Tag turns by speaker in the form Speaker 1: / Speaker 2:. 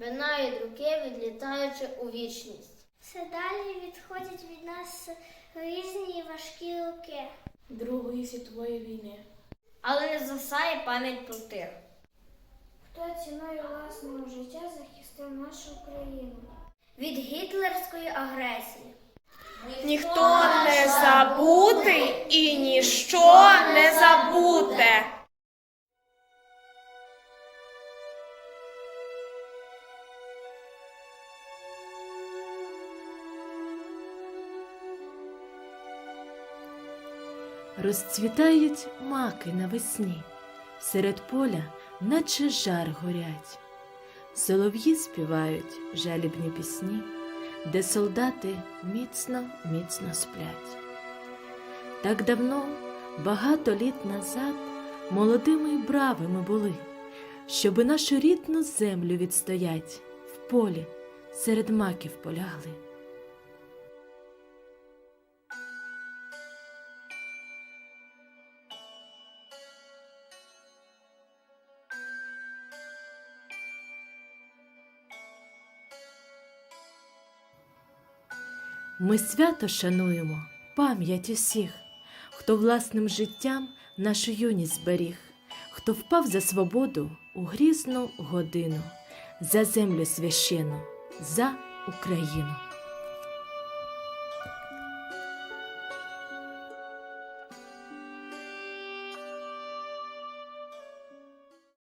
Speaker 1: минають роки, відлітаючи у вічність.
Speaker 2: Все далі відходять від нас різні важкі роки.
Speaker 3: Другої світової війни.
Speaker 1: Але не засає пам'ять про тих.
Speaker 2: Хто ціною власного життя захистив нашу країну?
Speaker 1: Від гітлерської агресії.
Speaker 3: Ніхто не забутий і ніщо не забуте.
Speaker 4: Розцвітають маки навесні, серед поля, наче жар горять. Солов'ї співають жалібні пісні, де солдати міцно, міцно сплять. Так давно, багато літ назад, молодими й бравими були, щоби нашу рідну землю відстоять, в полі серед маків полягли. Ми свято шануємо пам'ять усіх, хто власним життям нашу юність зберіг, хто впав за свободу у грізну годину, за землю священу, за Україну.